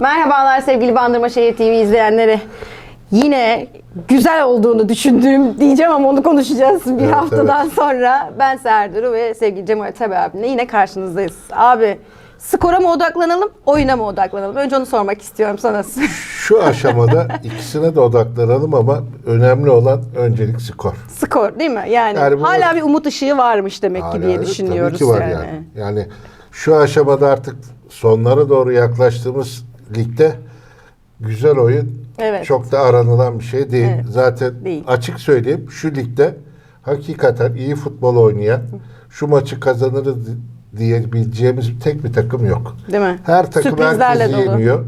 Merhabalar sevgili Bandırma Şehir TV izleyenleri. Yine güzel olduğunu düşündüğüm diyeceğim ama onu konuşacağız bir Evet, haftadan sonra. Ben Serduru ve sevgili Cemal Tabi abimle yine karşınızdayız. Abi skora mı odaklanalım, oyuna mı odaklanalım? Önce onu sormak istiyorum sana. Şu aşamada ikisine de odaklanalım ama önemli olan öncelik skor. Skor değil mi? Yani, Yani hala bir umut ışığı varmış demek ki diye evet, düşünüyoruz tabii ki var yani. yani. Yani şu aşamada artık sonlara doğru yaklaştığımız ligde güzel oyun Evet. çok da aranılan bir şey değil. Evet, Zaten değil. açık söyleyeyim şu ligde hakikaten iyi futbol oynayan şu maçı kazanırız diyebileceğimiz tek bir takım yok. Değil mi? Her takım Sürprizlerle herkesi dolu. yeniyor.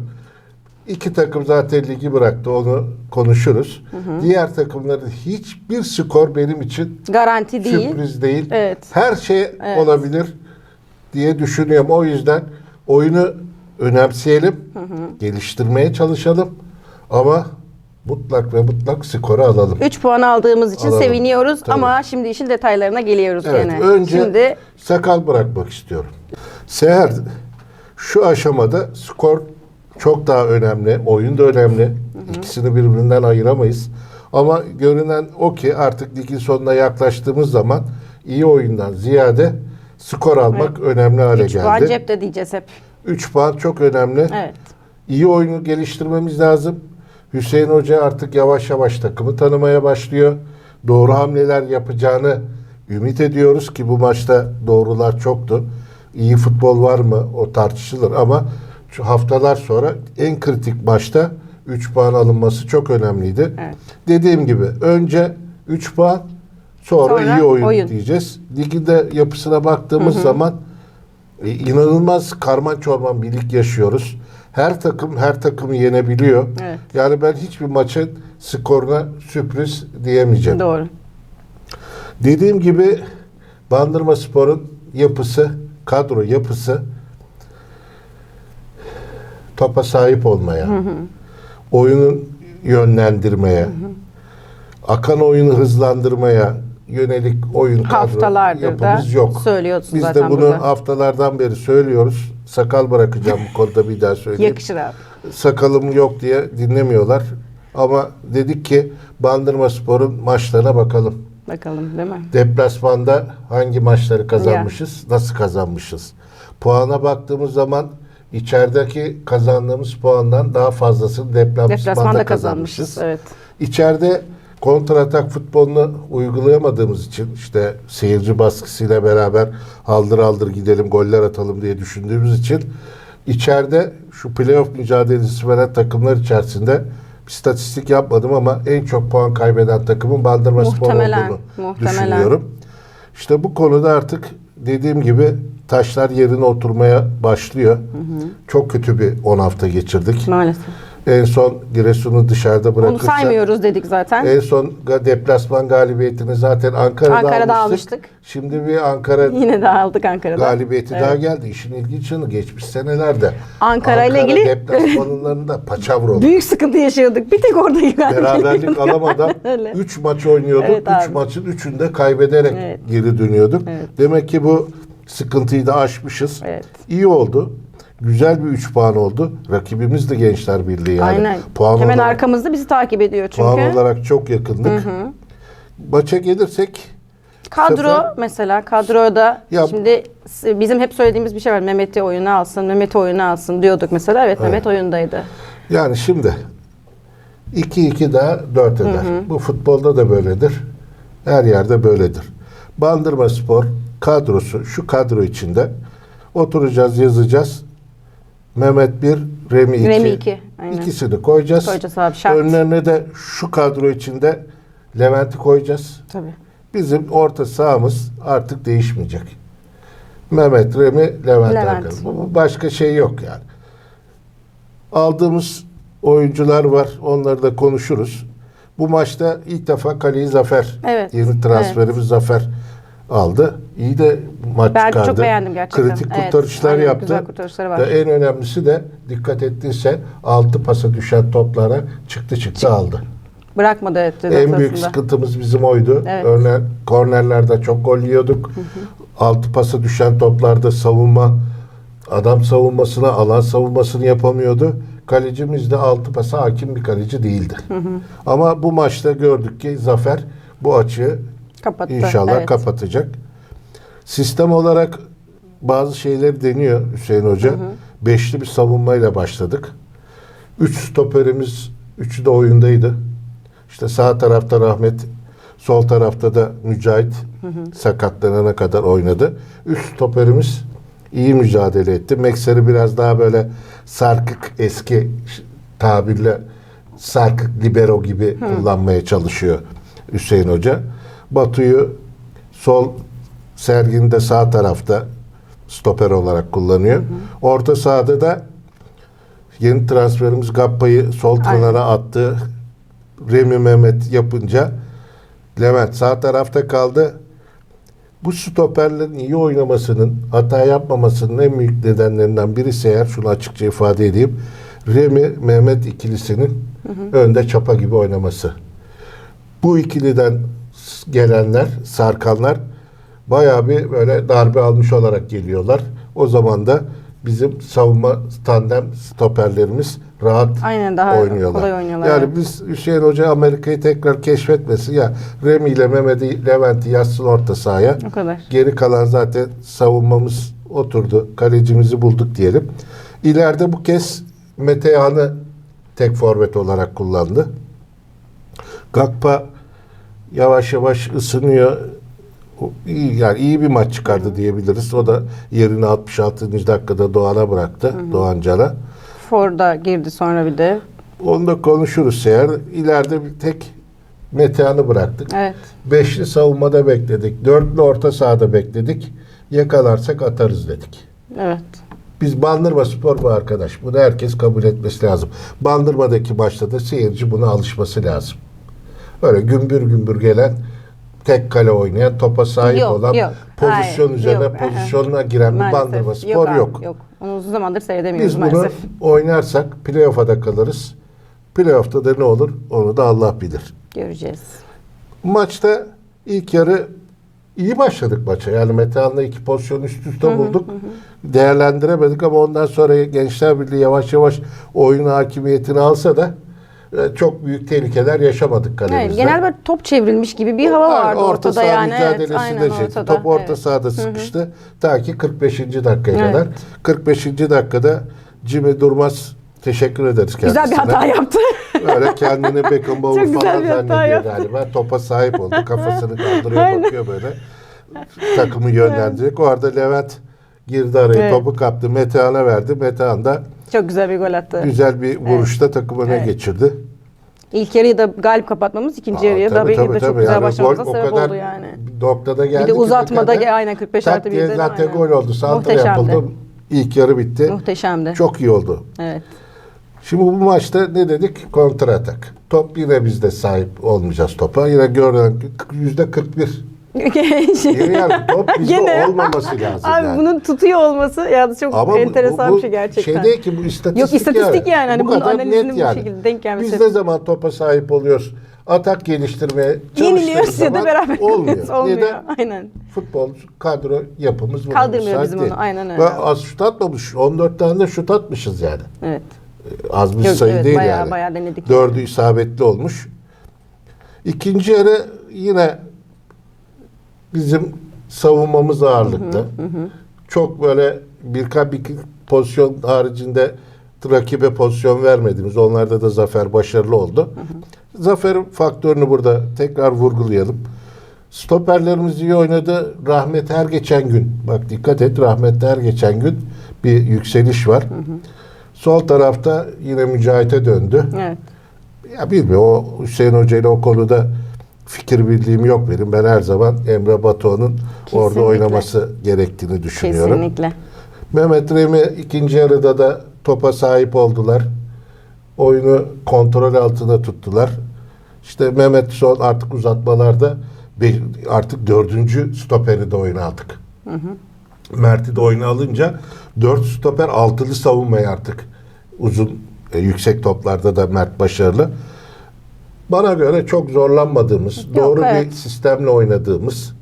İki takım zaten ligi bıraktı onu konuşuruz. Diğer takımların hiçbir skor benim için Garanti değil. sürpriz değil. Evet. Her şey Evet. olabilir diye düşünüyorum. O yüzden oyunu önemseyelim, geliştirmeye çalışalım ama mutlak ve mutlak skoru alalım. 3 puan aldığımız için Alalım. seviniyoruz Tabii. ama şimdi işin detaylarına geliyoruz Evet, gene. önce Şimdi sakal bırakmak istiyorum. Seher, şu aşamada skor çok daha önemli, oyun da önemli. İkisini birbirinden ayıramayız. Ama görünen o ki artık ligin sonuna yaklaştığımız zaman iyi oyundan ziyade skor almak önemli hale 3 puan geldi. cepte diyeceğiz hep. 3 puan çok önemli. Evet. İyi oyunu geliştirmemiz lazım. Hüseyin Hoca artık yavaş yavaş takımı tanımaya başlıyor. Doğru hamleler yapacağını ümit ediyoruz ki bu maçta doğrular çoktu. İyi futbol var mı o tartışılır ama şu haftalar sonra en kritik maçta 3 puan alınması çok önemliydi. Evet. Dediğim gibi önce 3 puan sonra, Sonra iyi oyun, oyun. diyeceğiz. Ligin de yapısına baktığımız zaman e, inanılmaz karman çorman bir lig yaşıyoruz. Her takım her takımı yenebiliyor. Evet. Yani ben hiçbir maçın skoruna sürpriz diyemeyeceğim. Doğru. Dediğim gibi Bandırma Spor'un yapısı, kadro yapısı topa sahip olmaya, oyunun yönlendirmeye, akan oyunu hızlandırmaya yönelik oyun kadro Haftalardır da yapımız yok. söylüyorsun Biz zaten de bunu burada. haftalardan beri söylüyoruz. Sakal bırakacağım bu konuda bir daha söyleyeyim. Yakışır abi. Sakalım yok diye dinlemiyorlar. Ama dedik ki Bandırma Spor'un maçlarına bakalım. Bakalım değil mi? Deplasmanda hangi maçları kazanmışız, nasıl kazanmışız? Puana baktığımız zaman içerideki kazandığımız puandan daha fazlasını deplasmanda, Deplasmanda kazanmışız. kazanmışız. Evet. İçeride kontratak futbolunu uygulayamadığımız için işte seyirci baskısıyla beraber haldır haldır gidelim goller atalım diye düşündüğümüz için içeride şu playoff mücadelesi veren takımlar içerisinde bir statistik yapmadım ama en çok puan kaybeden takımın Bandırma Spor Muhtemelen, olduğunu muhtemelen. düşünüyorum. İşte bu konuda artık dediğim gibi taşlar yerine oturmaya başlıyor. Çok kötü bir 10 hafta geçirdik. Maalesef. En son Giresun'u dışarıda Onu bırakırsak saymıyoruz dedik zaten. en son deplasman galibiyetini zaten Ankara'da, Ankara'da almıştık. almıştık. Şimdi bir Ankara Yine de aldık Ankara'da. galibiyeti Evet. daha geldi. İşin ilginç yanı geçmiş senelerde. Ankara ile ilgili- deplasmanlarında paçavra oldu. Büyük sıkıntı yaşıyorduk. Bir tek orada Beraberlik alamadan Öyle. 3 maç oynuyorduk. Evet 3 abi. maçın 3'ünde kaybederek Evet. geri dönüyorduk. Evet. Demek ki bu sıkıntıyı da aşmışız. Evet. İyi oldu. Güzel bir 3 puan oldu. Rakibimiz de Gençler Birliği yani. Aynen. Puan Hemen olarak- arkamızda bizi takip ediyor çünkü. Puan olarak çok yakındık. Maça gelirsek Kadro sefer- mesela kadroda Ya- şimdi bizim hep söylediğimiz bir şey var. Mehmet'i oyuna alsın, Mehmet'i oyuna alsın diyorduk mesela. Evet, Mehmet oyundaydı. yani şimdi 2-2 daha 4 eder. Bu futbolda da böyledir. Her yerde böyledir. Bandırma Spor kadrosu şu kadro içinde oturacağız yazacağız. Mehmet 1, Remi 2. Remi iki, aynen. İkisini koyacağız. Koyacağız abi, şart. Önlerine de şu kadro içinde Levent'i koyacağız. Tabii. Bizim orta sahamız artık değişmeyecek. Mehmet, Remi, Levent, Levent. Başka şey yok yani. Aldığımız oyuncular var. Onları da konuşuruz. Bu maçta ilk defa kaleyi Zafer. Evet, Yeni transferimiz Zafer aldı. İyi de maç Ben çıkardı. çok beğendim gerçekten. Kritik Evet, kurtarışlar aynen, yaptı. güzel kurtarışları var. Ve en önemlisi de dikkat ettiyse altı pasa düşen toplara çıktı çıktı aldı. Bırakmadı evet. En büyük sahasında. sıkıntımız bizim oydu. Evet. Örneğin kornerlerde çok gol yiyorduk. Altı pasa düşen toplarda savunma adam savunmasına, alan savunmasını yapamıyordu. Kalecimiz de altı pasa hakim bir kaleci değildi. Ama bu maçta gördük ki Zafer bu açığı Kapattı. inşallah evet. kapatacak. Sistem olarak bazı şeyleri deniyor Hüseyin Hoca. Beşli bir savunmayla başladık. Üç stoperimiz, üçü de oyundaydı. İşte sağ tarafta Rahmet, sol tarafta da Mücahit sakatlanana kadar oynadı. Üç stoperimiz iyi mücadele etti. Mekser'i biraz daha böyle sarkık eski tabirle sarkık libero gibi kullanmaya çalışıyor Hüseyin Hoca. Batu'yu sol Sergin'i de sağ tarafta stoper olarak kullanıyor. Orta sahada da yeni transferimiz Gappa'yı sol kenara attı. Remi Mehmet yapınca Levent sağ tarafta kaldı. Bu stoperlerin iyi oynamasının, hata yapmamasının en büyük nedenlerinden birisi eğer şunu açıkça ifade edeyim. Remi Mehmet ikilisinin önde çapa gibi oynaması. Bu ikiliden gelenler, sarkanlar bayağı bir böyle darbe almış olarak geliyorlar. O zaman da bizim savunma tandem stoperlerimiz rahat Aynen, daha oynuyorlar. kolay oynuyorlar, Yani evet. biz Hüseyin Hoca Amerika'yı tekrar keşfetmesin ya Remi ile Mehmet'i Levent'i yazsın orta sahaya. O kadar. Geri kalan zaten savunmamız oturdu. Kalecimizi bulduk diyelim. İleride bu kez Metehan'ı tek forvet olarak kullandı. Gakpa yavaş yavaş ısınıyor. İyi, yani iyi bir maç çıkardı diyebiliriz. O da yerini 66. dakikada Doğan'a bıraktı. Doğan Can'a. Ford'a girdi sonra bir de. Onu da konuşuruz eğer. İleride bir tek Metehan'ı bıraktık. Evet. Beşli savunmada bekledik. Dörtlü orta sahada bekledik. Yakalarsak atarız dedik. Evet. Biz Bandırma Spor bu arkadaş. Bunu herkes kabul etmesi lazım. Bandırma'daki maçta da seyirci buna alışması lazım. Böyle gümbür gümbür gelen tek kale oynayan, topa sahip Yok, olan, yok. pozisyon Hayır, üzerine yok. pozisyonuna giren bir. Bandırma Spor yok. Yok. Onu uzun zamandır seyredemiyoruz Biz bunu maalesef. oynarsak playoff'a da kalırız. Playoff'ta da ne olur onu da Allah bilir. Göreceğiz. Maçta ilk yarı iyi başladık maça. Yani Metehan'la iki pozisyon üst üste bulduk. Değerlendiremedik ama ondan sonra Gençler Birliği yavaş yavaş oyun hakimiyetini alsa da çok büyük tehlikeler yaşamadık Evet, kalemizde. genel böyle top çevrilmiş gibi bir hava vardı orta ortada saha yani. Evet, mücadelesi aynen de şey. ortada. Top orta evet. sahada sıkıştı. Ta ki 45. dakikaya Evet. kadar. 45. dakikada Jimmy Durmaz teşekkür ederiz kendisine. Güzel bir hata yaptı. Böyle kendini Beckenbauer falan zannediyor yaptı. galiba. Topa sahip oldu. Kafasını kaldırıyor Aynen. bakıyor böyle. Takımı yönlendirecek. O arada Levent girdi araya. Evet. Topu kaptı. Metehan'a verdi. Metehan da Çok güzel bir gol attı. güzel bir vuruşta takımı öne Evet. geçirdi. İlk yarıyı da galip kapatmamız, ikinci Aa, yarıya da tabii, tabii, tabii, de çok tabii. güzel Yani başlamamıza gol sebep kadar oldu yani. noktada geldi Bir de uzatmada dakikada aynen 45 tak artı diye 1'de. zaten aynen. gol oldu. Santra yapıldı. İlk yarı bitti. Muhteşemdi. Çok iyi oldu. Evet. Şimdi bu maçta ne dedik? Kontra atak. Top yine bizde sahip olmayacağız topa. Yine görünen yüzde 41. Yine yani top bizde Gene- olmaması lazım Abi yani. bunun tutuyor olması ya çok Ama bu- enteresan bu, bir şey gerçekten. Şey değil ki bu istatistik Yok, istatistik yani. Hani bu bunun kadar analizinin net bu yani. şekilde denk gelmesi. Biz ne zaman topa sahip oluyoruz? Atak geliştirmeye Yeniliyoruz çalıştığımız ya da beraber olmuyor. kalıyoruz. Olmuyor. Neden? Aynen. Futbol kadro yapımız buna Kaldırmıyor müsait bizim onu, aynen öyle. Ve az şut atmamış. 14 tane de şut atmışız yani. Evet. Az bir Yok, sayı evet, değil bayağı- yani. bayağı denedik Dördü isabetli olmuş. İkinci yarı yine bizim savunmamız ağırlıklı. Çok böyle birkaç bir pozisyon haricinde rakibe pozisyon vermediğimiz onlarda da zafer başarılı oldu. Zafer faktörünü burada tekrar vurgulayalım. Stoperlerimiz iyi oynadı. Rahmet her geçen gün, bak dikkat et Rahmet'te her geçen gün bir yükseliş var. Sol tarafta yine Mücahit'e döndü. Evet. Ya bilmiyorum o Hüseyin Hoca ile o konuda fikir birliğim yok benim. Ben her zaman Emre Batuhan'ın orada oynaması gerektiğini düşünüyorum. Kesinlikle. Mehmet Remi ikinci yarıda da topa sahip oldular. Oyunu kontrol altında tuttular. İşte Mehmet son artık uzatmalarda bir- artık dördüncü stoperi de oyuna aldık. Mert'i de oyuna alınca dört stoper altılı savunmayı artık uzun e, yüksek toplarda da Mert başarılı. Bana göre çok zorlanmadığımız, doğru bir evet. sistemle oynadığımız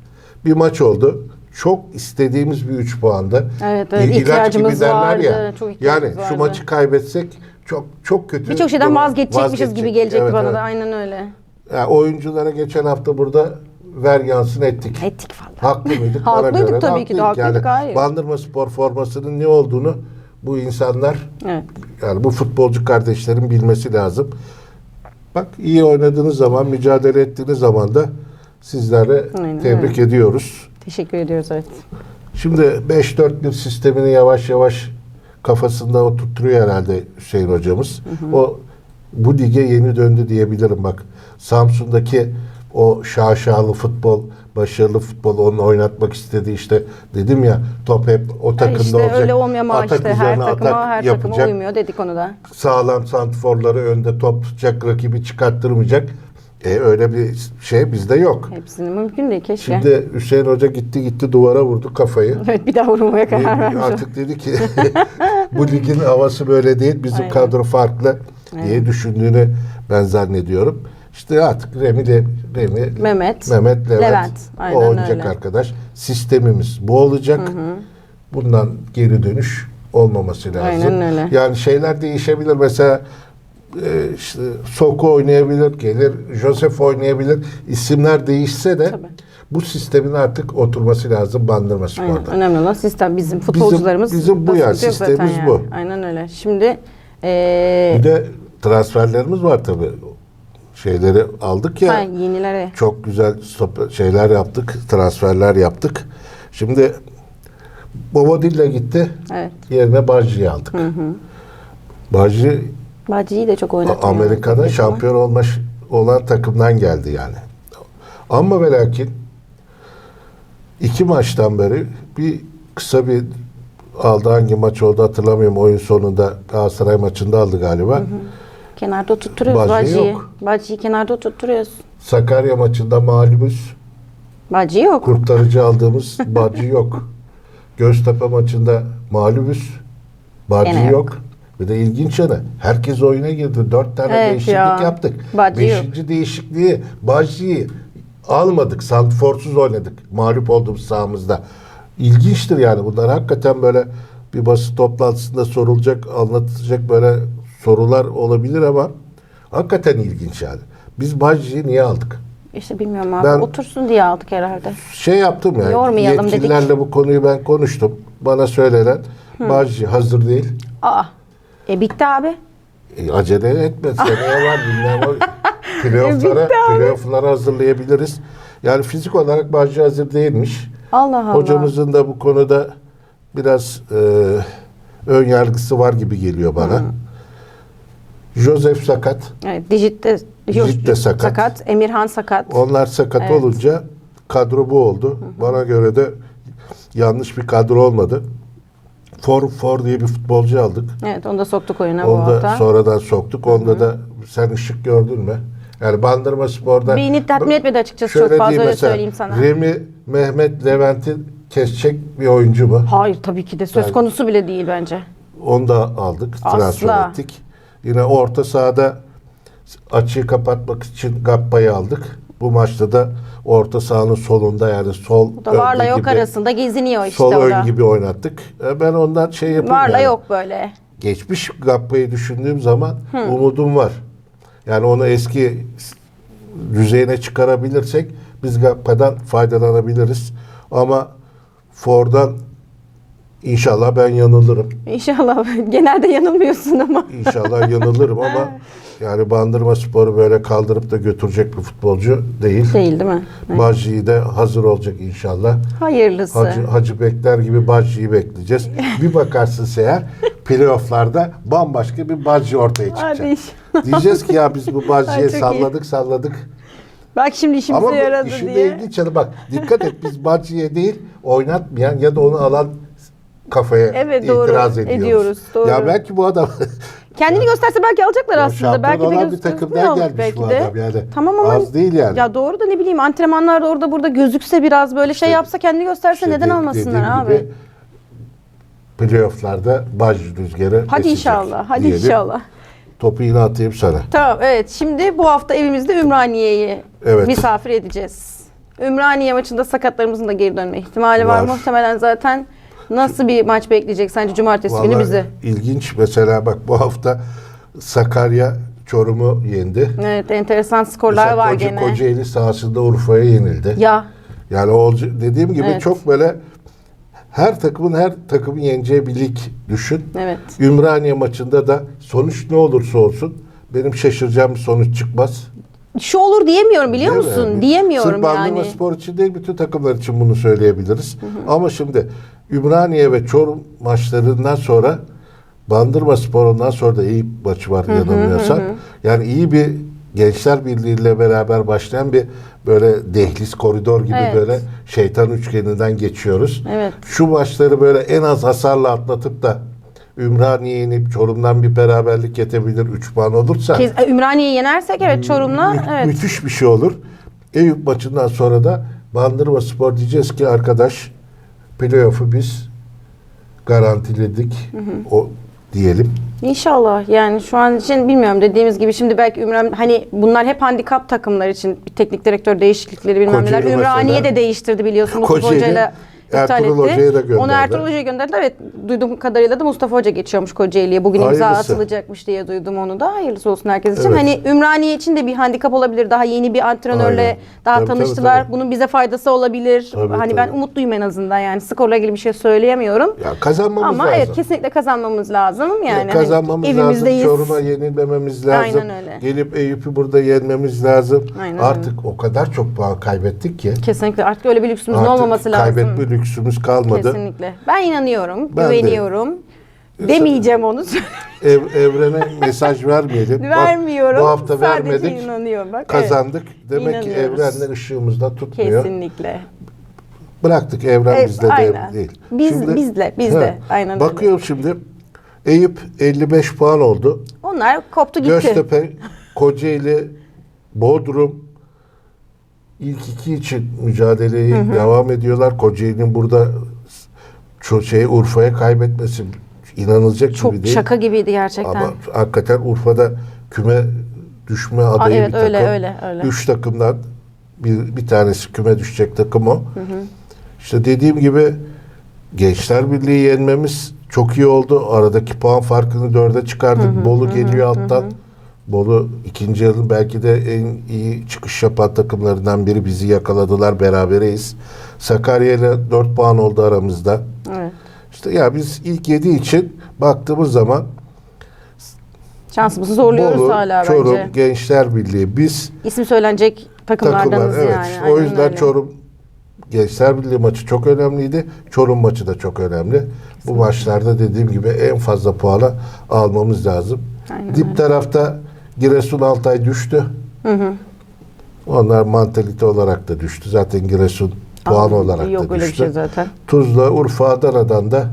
bir maç oldu. Çok istediğimiz bir 3 puanda. Evet, evet. İlaç İhtiyacımız gibi derler vardı. ya. Çok yani şu vardı. maçı kaybetsek çok çok kötü. Birçok şeyden vazgeçecekmişiz gibi vazgeçecek. gelecekti Evet, bana evet. da. Aynen öyle. Yani oyunculara geçen hafta burada ver yansın ettik. Ettik falan. Haklı mıydık? Haklıydık göre tabii ki de, haklıydık. haklıydık, hayır. Bandırma Spor formasının ne olduğunu bu insanlar Evet. yani bu futbolcu kardeşlerin bilmesi lazım. Bak iyi oynadığınız zaman, mücadele ettiğiniz zaman da sizlere Aynen tebrik öyle. ediyoruz. Teşekkür ediyoruz evet. Şimdi 5-4-1 sistemini yavaş yavaş kafasında oturtturuyor herhalde Hüseyin hocamız. O bu lige yeni döndü diyebilirim bak. Samsun'daki o şaşalı futbol, başarılı futbol onu oynatmak istedi işte. Dedim ya top hep o takımda işte olacak. öyle olmuyor ama Atak işte her takıma atak her takıma yapacak. uymuyor dedik onu da. Sağlam santiforları önde top tutacak, rakibi çıkarttırmayacak. E öyle bir şey bizde yok. Hepsini mümkün değil keşke. Şimdi Hüseyin Hoca gitti gitti duvara vurdu kafayı. Evet bir daha vurmaya karar Ee, vermiş. Artık dedi ki bu ligin havası böyle değil. Bizim Aynen. kadro farklı diye Aynen. düşündüğünü ben zannediyorum. İşte artık Remi de Remi Mehmet, Mehmet Levent, Levent. Aynen o oynayacak öyle. arkadaş. Sistemimiz bu olacak. Bundan geri dönüş olmaması lazım. Aynen öyle. Yani şeyler değişebilir. Mesela e, işte Soko oynayabilir, gelir Joseph oynayabilir. İsimler değişse de Tabii. bu sistemin artık oturması lazım Bandırma. Spor'da. Önemli olan sistem. Bizim futbolcularımız bizim bu da ya, sistemimiz yani. bu. Aynen öyle. Şimdi eee Bir de transferlerimiz var tabii. Şeyleri aldık ya. ha, yenilere Çok güzel stop- şeyler yaptık, transferler yaptık. Şimdi Bobadilla gitti. evet. Yerine Bajji'yi aldık. Bajji Bacı'yı da çok A- oynatıyor. Amerika'da Ama şampiyon olmuş olan takımdan geldi yani. Ama ve lakin iki maçtan beri bir kısa bir aldı hangi maç oldu hatırlamıyorum oyun sonunda Galatasaray maçında aldı galiba. Kenarda tutturuyoruz Bacı Bacı'yı. yok. Bacı'yı kenarda tutturuyoruz. Sakarya maçında mağlubuz. Bacı yok. Kurtarıcı aldığımız Bacı yok. Göztepe maçında mağlubuz. Bacı Gene yok. yok. Bir de ilginç yanı herkes oyuna girdi. Dört tane Evet değişiklik ya. yaptık. Bacı yok. Beşinci değişikliği Bacı'yı almadık. Santiforsuz oynadık. Mağlup olduğumuz sahamızda. İlginçtir yani bunlar hakikaten böyle bir basın toplantısında sorulacak, anlatılacak böyle sorular olabilir ama hakikaten ilginç yani. Biz Bacı'yı niye aldık? İşte bilmiyorum abi. Ben- Otursun diye aldık herhalde. şey yaptım yani. Yormayalım dedik. yetkililerle bu konuyu ben konuştum. Bana söylenen Bajji hazır değil. Aa. E bitti abi. E, acele etme. Seneye var bilmem o. Playoff'lara, playoff'lara hazırlayabiliriz. Yani fizik olarak Bajji hazır değilmiş. Allah Allah. Hocamızın da bu konuda biraz e, ön yargısı var gibi geliyor bana. Joseph sakat. Evet, Dijit'te, Dijit de sakat. Emirhan sakat. Onlar sakat Evet. olunca kadro bu oldu. Bana göre de yanlış bir kadro olmadı. For For diye bir futbolcu aldık. Evet onu da soktuk oyuna bu Onu da hafta. sonradan soktuk. Onda da sen ışık gördün mü? Yani Bandırma Spor'da... Beni tatmin etmedi açıkçası Şöyle çok fazla öyle söyleyeyim sana. Remi, Mehmet, Levent'i kesecek bir oyuncu mu? Hayır tabii ki de söz Yani- konusu bile değil bence. Onu da aldık, Asla. transfer ettik. Yine orta sahada açığı kapatmak için Gappa'yı aldık. Bu maçta da orta sahanın solunda yani sol Bu da varla yok gibi, arasında geziniyor işte sol o ön gibi oynattık. E, Ben ondan şey yapayım Varla yani. yok böyle. Geçmiş Gappa'yı düşündüğüm zaman umudum var. Yani onu eski düzeyine çıkarabilirsek biz Gappa'dan faydalanabiliriz. Ama Ford'dan inşallah ben yanılırım. İnşallah genelde yanılmıyorsun ama. İnşallah yanılırım ama yani Bandırma Spor'u böyle kaldırıp da götürecek bir futbolcu değil. Değil değil mi? Evet. Bajji'yi de hazır olacak inşallah. Hayırlısı. Hacı, Hacı Bekler gibi Bajji'yi bekleyeceğiz. bir bakarsın eğer playofflarda bambaşka bir Bajji ortaya çıkacak. Hadi. Diyeceğiz ki ya biz bu Bajji'ye çok iyi. salladık salladık. Bak şimdi işimize Ama yaradı işin de diye. ilginç yanı bak dikkat et biz Bajji'ye değil oynatmayan ya da onu alan kafaya Evet, doğru. itiraz ediyoruz. Ediyoruz, doğru. Ya belki bu adam Kendini gösterse belki alacaklar Ya aslında. Belki de olan bir takımdan gelmiş belki bu de. adam yani. Tamam ama Az değil yani. Ya doğru da ne bileyim antrenmanlarda orada burada gözükse biraz böyle şey İşte- yapsa kendini gösterse İşte neden de- almasınlar abi? gibi Playoff'larda Bajji rüzgarı Hadi inşallah. Hadi diyelim. inşallah. Topu yine atayım sana. Tamam evet şimdi bu hafta evimizde Ümraniye'yi Evet. misafir edeceğiz. Ümraniye maçında sakatlarımızın da geri dönme ihtimali var. Var. Muhtemelen zaten nasıl bir maç bekleyecek sence cumartesi günü Vallahi bizi? ilginç mesela bak bu hafta Sakarya Çorum'u yendi. Evet enteresan skorlar Mesela var Koca- gene. Kocaeli sahasında Urfa'ya yenildi. Ya Yani o dediğim gibi Evet. çok böyle her takımın her takımın yeneceği bir lig düşün. evet. Ümraniye maçında da sonuç ne olursa olsun benim şaşıracağım bir sonuç çıkmaz. Şu olur diyemiyorum biliyor Değil mi? musun? Yani Diyemiyorum Sırf yani. Spor için değil bütün takımlar için bunu söyleyebiliriz. Ama şimdi Ümraniye ve Çorum maçlarından sonra Bandırma Spor ondan sonra da iyi maçı var yanılmıyorsam. Yani iyi bir Gençler Birliği ile beraber başlayan bir böyle dehliz koridor gibi Evet. böyle şeytan üçgeninden geçiyoruz. Evet. Şu maçları böyle en az hasarla atlatıp da Ümraniye inip Çorum'dan bir beraberlik yetebilir 3 puan olursa Kez, Ümraniye'yi yenersek evet Çorum'la Mü- evet. Müthiş bir şey olur. Eyüp maçından sonra da Bandırma Spor diyeceğiz ki arkadaş playoff'u biz garantiledik. O diyelim. İnşallah yani şu an için bilmiyorum dediğimiz gibi şimdi belki Ümran hani bunlar hep handikap takımlar için teknik direktör değişiklikleri bilmem neler. Ümraniye de değiştirdi biliyorsun Mustafa Kocaeli, iptal Ertuğrul etti. Hoca'yı da gönderdi. Onu Ertuğrul Hoca'ya gönderdi. Evet duyduğum kadarıyla da Mustafa Hoca geçiyormuş Kocaeli'ye. Bugün imza Hayırlısı. atılacakmış diye duydum onu da. Hayırlısı olsun herkes için. Evet. Hani Ümraniye için de bir handikap olabilir. Daha yeni bir antrenörle Aynen. daha Tabii, tabii, tanıştılar. tabii. Bunun bize faydası olabilir. Tabii, hani ben tabii. umutluyum en azından yani skorla ilgili bir şey söyleyemiyorum. Ya kazanmamız Ama lazım. evet kesinlikle kazanmamız lazım. Yani Ya hani kazanmamız lazım. evimizdeyiz. Çorum'a yenilmememiz lazım. Aynen öyle. Gelip Eyüp'ü burada yenmemiz lazım. Aynen Artık o kadar çok puan kaybettik ki. Kesinlikle artık öyle bir lüksümüzün Artık olmaması lazım. kaybetme lüksümüz kalmadı. Kesinlikle. Ben inanıyorum, Ben de. güveniyorum. Demeyeceğim onu. Ev, evrene mesaj vermeyelim. Bak, Vermiyorum. bu hafta Sadece vermedik. inanıyorum. Bak, Kazandık. Demek ki İnanıyoruz. evrenle ışığımızda tutmuyor. Kesinlikle. Bıraktık evren Evet, bizde aynen. de değil. Biz- bizle, bizde. He, Aynen öyle. Bakıyorum şimdi Eyüp 55 puan oldu. Onlar koptu gitti. Göztepe, Kocaeli, Bodrum ilk iki için mücadeleyi devam ediyorlar. Kocaeli'nin burada şey Urfa'ya kaybetmesi inanılacak Çok gibi değil. şaka gibiydi gerçekten. Ama hakikaten Urfa'da küme düşme adayı evet, bir öyle, takım. öyle, öyle. Üç takımdan bir, bir tanesi küme düşecek takım o. İşte dediğim gibi Gençler Birliği yenmemiz çok iyi oldu. Aradaki puan farkını dörde çıkardık. Bolu geliyor alttan. Bolu ikinci yarının belki de en iyi çıkış yapan takımlarından biri. Bizi yakaladılar. Berabereyiz. Sakarya ile 4 puan oldu aramızda. Evet. İşte ya biz ilk 7 için baktığımız zaman Şansımızı zorluyoruz Bolu, hala Çorum, bence. Gençler Birliği biz İsim söylenecek takımlardanız takımlar evet. yani. o yüzden öyle. Çorum Gençler Birliği maçı çok önemliydi. Çorum maçı da çok önemli. Bu maçlarda dediğim gibi en fazla puanı almamız lazım. Aynen Dip tarafta Giresun Altay düştü. Onlar mantalite olarak da düştü. Zaten Giresun puan Aa, olarak Yok da öyle bir düştü. şey zaten. Tuzla, Urfa, Adana'dan da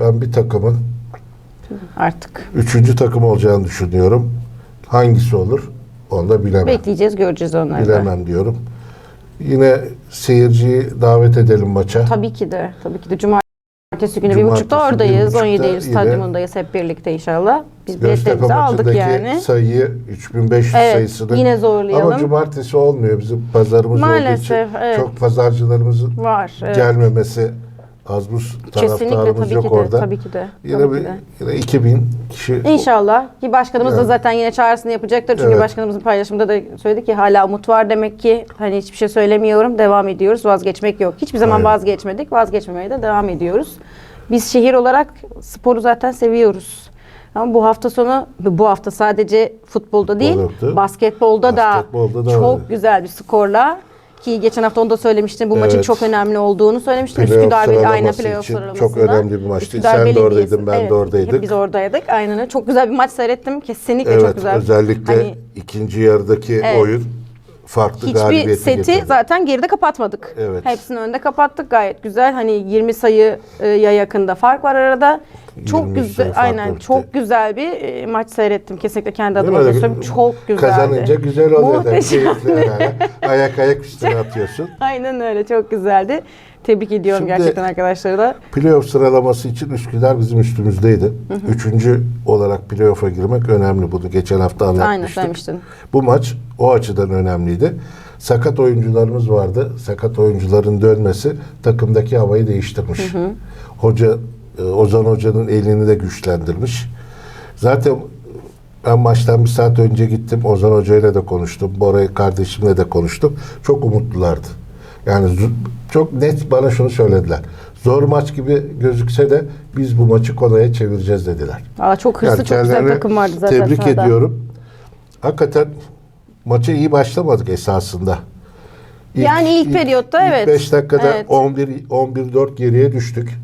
ben bir takımın Artık. üçüncü takım olacağını düşünüyorum. Hangisi olur onu da bilemem. Bekleyeceğiz, göreceğiz onları. da. Bilemem diyorum. Yine seyirciyi davet edelim maça. Tabii ki de. Tabii ki de. Cumartesi günü bir Cumartesi, buçukta oradayız. buçukta 17 Eylül yine stadyumundayız hep birlikte inşallah. Biz Göztepe biletlerimizi aldık maçındaki yani. sayıyı 3500 Evet, sayısını. yine zorlayalım. Ama cumartesi olmuyor. Bizim pazarımız olduğu Maalesef, için evet. çok pazarcılarımızın Var. Evet. gelmemesi az buz taraftarımız tabii yok ki de. orada. Tabii ki de. Yine tabii bir ki de. yine 2000 kişi İnşallah ki başkanımız da Yani. zaten yine çağrısını yapacaktır. Çünkü Evet. başkanımızın paylaşımında da söyledi ki hala umut var demek ki hani hiçbir şey söylemiyorum. Devam ediyoruz. Vazgeçmek yok. Hiçbir zaman Aynen. vazgeçmedik. Vazgeçmemeye de devam ediyoruz. Biz şehir olarak sporu zaten seviyoruz. Ama bu hafta sonu bu hafta sadece futbolda değil, yoktu. basketbolda, Basketbolda da da çok öyle. güzel bir skorla ki geçen hafta onu da söylemiştim. Bu maçın Evet. çok önemli olduğunu söylemiştim. Playoff Üsküdar Belediye aynen playoff sıralamasında. çok önemli bir maçtı. Üsküdar Sen de oradaydın, ben de evet, oradaydık. hep Biz oradaydık. Aynen. Çok güzel bir maç seyrettim. Kesinlikle evet çok güzel. özellikle Hani ikinci yarıdaki Evet. oyun farklı hiçbir seti getirdi. zaten geride kapatmadık. Evet. Hepsini önde kapattık. Gayet güzel. Hani 20 sayıya yakında fark var arada. 20 Çok güzel. Aynen. var. Çok güzel bir e, maç seyrettim. Kesinlikle kendi adıma da söyleyeyim. Çok güzeldi. Kazanınca güzel oluyor. da. Muhteşem. Keyifli yani. Ayak ayak üstüne atıyorsun. Aynen öyle. Çok güzeldi. Tebrik ediyorum Şimdi- gerçekten arkadaşları da. Playoff sıralaması için Üsküdar bizim üstümüzdeydi. Üçüncü olarak playoff'a girmek önemli. Bunu geçen hafta Aynen anlatmıştık. söylemiştin. Bu maç o açıdan önemliydi. Sakat oyuncularımız vardı. Sakat oyuncuların dönmesi takımdaki havayı değiştirmiş. Hoca e, Ozan Hoca'nın elini de güçlendirmiş. Zaten Ben maçtan bir saat önce gittim. Ozan Hoca ile de konuştum. Bora kardeşimle de konuştum. Çok umutlulardı. Yani çok net bana şunu söylediler. Zor maç gibi gözükse de biz bu maçı kolaya çevireceğiz dediler. Valla çok hırslı, Yani çok güzel takım vardı zaten. Tebrik sahada. ediyorum. Hakikaten maça iyi başlamadık esasında. Yani ilk periyotta evet. 5 dakikada Evet. 11 11 4 geriye düştük.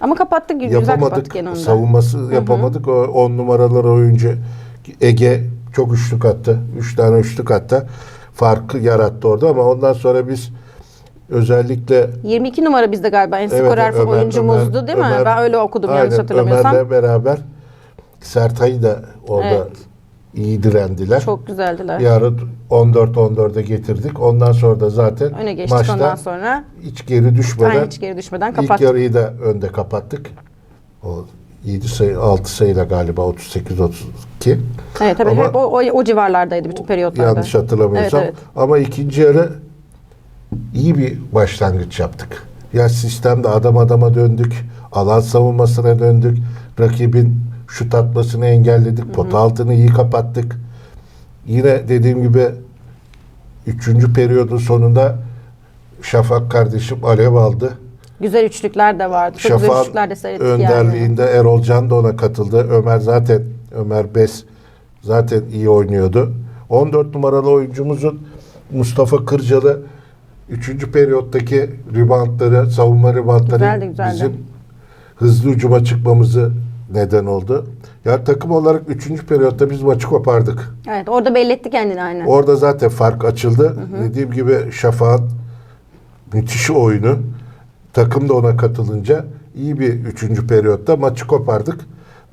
Ama kapattık, güzel kapattık yapamadık. da. Savunması yapamadık. O 10 numaralar oyuncu Ege çok üçlük attı. 3 tane üçlük attı. Farkı yarattı orada ama ondan sonra biz özellikle 22 numara bizde galiba en Evet, skorer Ömer- oyuncumuzdu Ömer- değil mi? Ömer- ben öyle okudum yanlış aynen hatırlamıyorsam. Ömer'le beraber Sertay'ı da orada Evet. iyi direndiler. Çok güzeldiler. Ara 14-14'e getirdik. Ondan sonra da zaten Öne geçtik maçta ondan sonra. hiç geri düşmeden Aynı hiç geri düşmeden ilk kapattık. yarıyı da önde kapattık. O 7 sayı 6 sayıyla galiba 38-32. Evet tabii Ama- hep o, o, o civarlardaydı bütün periyotlarda. Yanlış hatırlamıyorsam. Evet, evet. Ama ikinci yarı iyi bir başlangıç yaptık. Ya sistemde adam adama döndük. Alan savunmasına döndük. Rakibin şut atmasını engelledik. Pot altını iyi kapattık. Yine dediğim gibi üçüncü periyodun sonunda Şafak kardeşim alev aldı. Güzel üçlükler de vardı. Çok güzel Şafak'ın üçlükler de seyrettik yani. önderliğinde Erol Can da ona katıldı. Ömer zaten Ömer Bes zaten iyi oynuyordu. 14 numaralı oyuncumuzun Mustafa Kırcalı 3. periyottaki ribantları, savunma ribantları Güzeldi, güzeldi. bizim hızlı ucuma çıkmamızı neden oldu. Ya takım olarak 3. periyotta biz maçı kopardık. Evet orada belli etti kendini aynen. Orada zaten fark açıldı. Dediğim gibi Şafak'ın müthiş oyunu. Takım da ona katılınca iyi bir üçüncü periyotta maçı kopardık.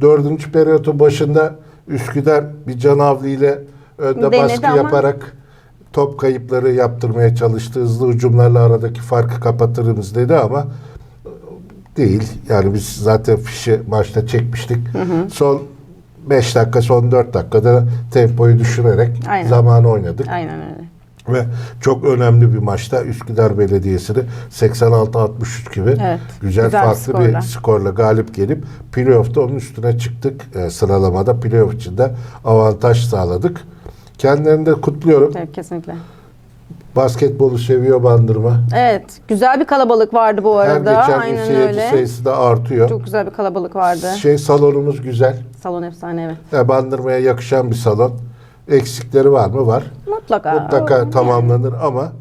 Dördüncü periyotun başında Üsküdar bir canavli ile önde Denedi baskı ama- yaparak top kayıpları yaptırmaya çalıştı. Hızlı hücumlarla aradaki farkı kapatırız dedi ama değil. Yani biz zaten fişi maçta çekmiştik. Son 5 dakika, son 4 dakikada tempoyu düşürerek Aynen. zamanı oynadık. Aynen öyle. Ve çok önemli bir maçta Üsküdar Belediyesi'ni 86-63 gibi Evet, güzel, güzel bir farklı skorla. bir skorla galip gelip playoff'ta onun üstüne çıktık. E, sıralamada playoff için de avantaj sağladık. Kendilerini de kutluyorum. Evet kesinlikle. Basketbolu seviyor bandırma. Evet güzel bir kalabalık vardı bu Her arada. geçen gün aynen seyirci öyle. sayısı da artıyor. Çok güzel bir kalabalık vardı. Şey salonumuz güzel. Salon efsane evet. Ya bandırmaya yakışan bir salon. Eksikleri var mı? Var. Mutlaka. Mutlaka Yani. tamamlanır ama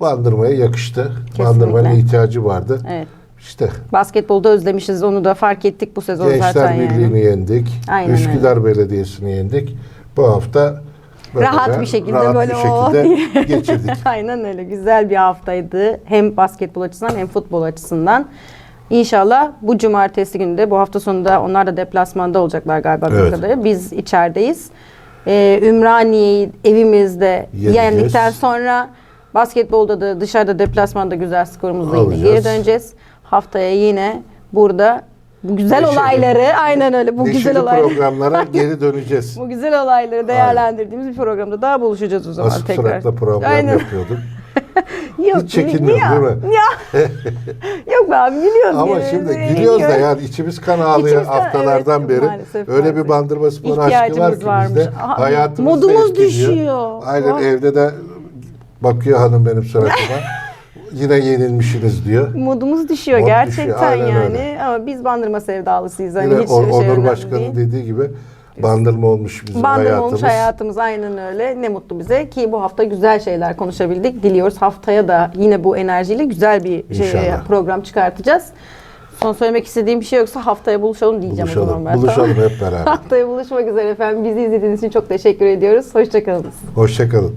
bandırmaya yakıştı. Kesinlikle. Bandırmanın ihtiyacı vardı. Evet. İşte Basketbolda özlemişiz onu da fark ettik bu sezon Gençler zaten Birliği'ni yani. yendik. Aynen Üsküdar Belediyesi'ni yendik. Bu hafta böyle Rahat bir şekilde rahat böyle bir o şekilde geçirdik. Aynen öyle. Güzel bir haftaydı. Hem basketbol açısından hem futbol açısından. İnşallah bu cumartesi günü de bu hafta sonunda onlar da deplasmanda olacaklar galiba. Evet. Biz içerideyiz. Ee, Ümraniye'yi evimizde Yeneceğiz. yendikten sonra basketbolda da dışarıda deplasmanda güzel skorumuzla geri döneceğiz. Haftaya yine burada bu güzel Neşeli. olayları aynen öyle bu Neşeli güzel olayları programlara geri döneceğiz. bu güzel olayları değerlendirdiğimiz bir programda daha buluşacağız o zaman Asık tekrar. suratla program Aynen. yapıyorduk. Yok, Hiç çekinmiyorum, ya, değil mi? Ya. Yok be abi gülüyoruz. Ama şimdi gülüyoruz da yani içimiz kan ağlıyor İçimiz haftalardan evet, beri. maalesef, Öyle maalesef. bir bandırma spor aşkı var ki varmış. bizde. Aha, Hayatımız modumuz düşüyor. Aynen Vah. evde de bakıyor hanım benim suratıma. Yine yenilmişsiniz diyor. Modumuz düşüyor Mod gerçekten düşüyor, yani. öyle. Ama biz bandırma sevdalısıyız. Hani Yine hiç O- şey Onur Başkan'ın değil. dediği gibi bandırma olmuş bizim Bandırma hayatımız. olmuş hayatımız aynen öyle. Ne mutlu bize ki bu hafta güzel şeyler konuşabildik. Diliyoruz haftaya da yine bu enerjiyle güzel bir şey, İnşallah. program çıkartacağız. Son söylemek istediğim bir şey yoksa haftaya buluşalım diyeceğim o Buluşalım, zaman ben. buluşalım hep beraber. Haftaya buluşmak üzere efendim. Bizi izlediğiniz için çok teşekkür ediyoruz. Hoşçakalın. Hoşçakalın.